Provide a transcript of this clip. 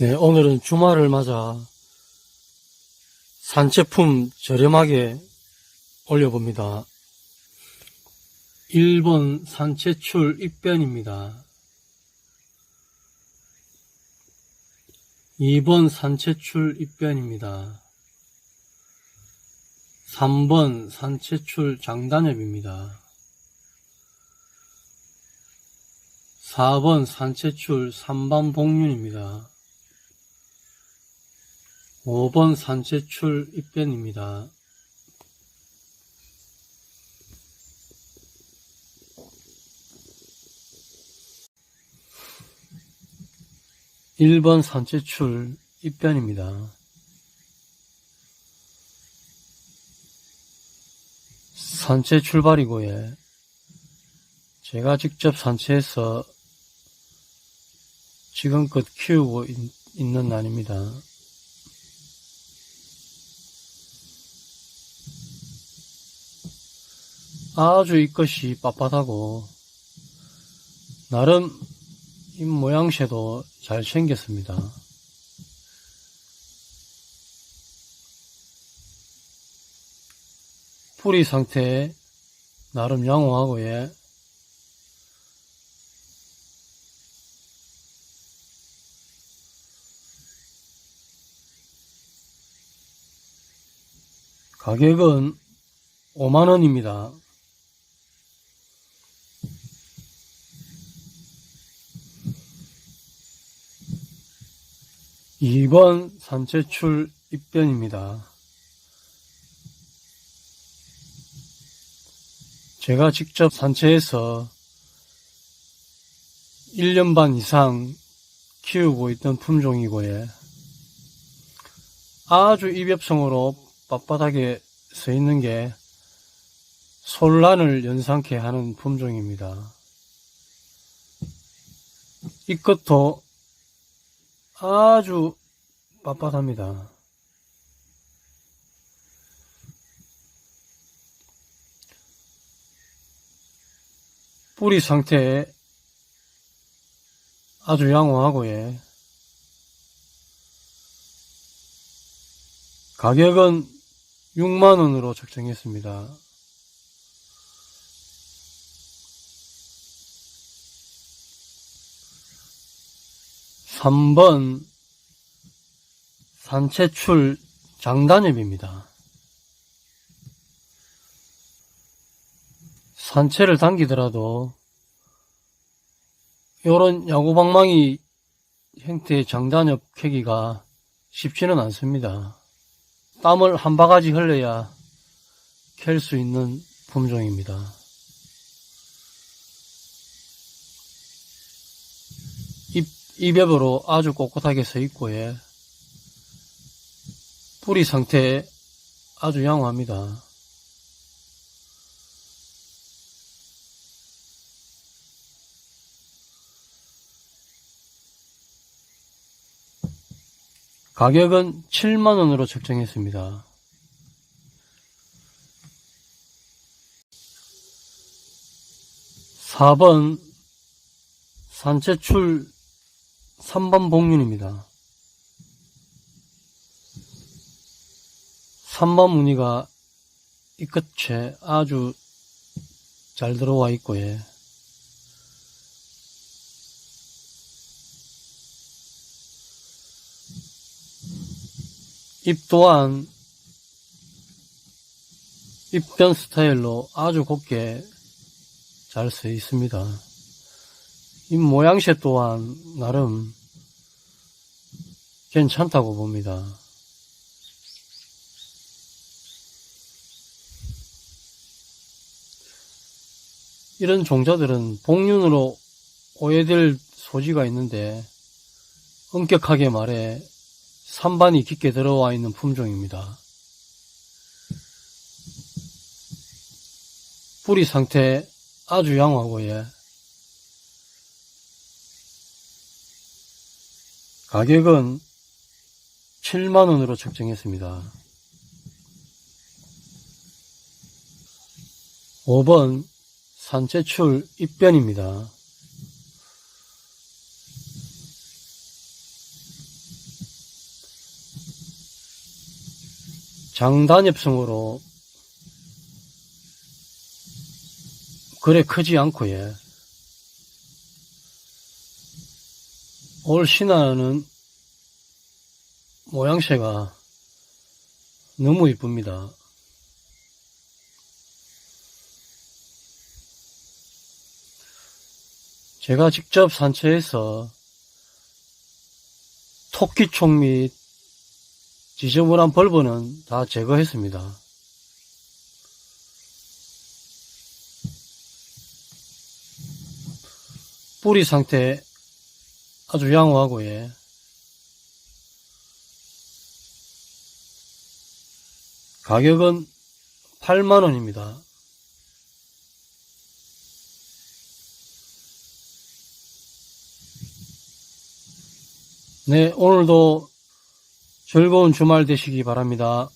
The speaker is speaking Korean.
네, 오늘은 주말을 맞아 산채품 저렴하게 올려봅니다. 1번 산채출 입변입니다. 2번 산채출 입변입니다. 3번 산채출 장단엽입니다. 4번 산채출 3반 복륜입니다. 5번 산채출 입변입니다. 일번 산채출 입변입니다. 산채 출발이고에 제가 직접 산채해서 지금껏 키우고 있, 있는 난입니다. 아주 이것이 빳빳하고 나름 입 모양새도 잘 생겼습니다. 뿌리 상태 나름 양호하고 예. 가격은 5만원입니다. 2번 산채출 입변입니다. 제가 직접 산채해서 1년 반 이상 키우고 있던 품종이고요. 아주 입엽성으로 빳빳하게 서 있는 게 솔란을 연상케 하는 품종입니다. 이 끝도 아주 빳빳합니다. 뿌리 상태 아주 양호하고 예. 가격은 6만원으로 책정했습니다. 삼번 산채출 장단엽입니다. 산채를 당기더라도 이런 야구방망이 형태의 장단엽 캐기가 쉽지는 않습니다. 땀을 한 바가지 흘려야 캘 수 있는 품종입니다. 잎, 잎엽으로 아주 꼿꼿하게 서 있고, 예. 뿌리 상태 아주 양호합니다. 가격은 7만원으로 책정했습니다. 사번 산채출 3번 복륜입니다. 3번 무늬가 이 끝에 아주 잘 들어와 있고, 예. 잎 또한 잎변 스타일로 아주 곱게 잘서 있습니다. 잎 모양새 또한 나름 괜찮다고 봅니다. 이런 종자들은 복륜으로 오해될 소지가 있는데 엄격하게 말해 산반이 깊게 들어와 있는 품종입니다. 뿌리 상태 아주 양호하고 예. 가격은 7만원으로 책정했습니다. 5번 산채출 입변입니다. 장단엽성으로 그래 크지 않고 예. 올 신화는 모양새가 너무 이쁩니다. 제가 직접 산채에서 토끼총 및 지저분한 벌브는 다 제거했습니다. 뿌리 상태 아주 양호하고 예. 가격은 8만원입니다. 네, 오늘도 즐거운 주말 되시기 바랍니다.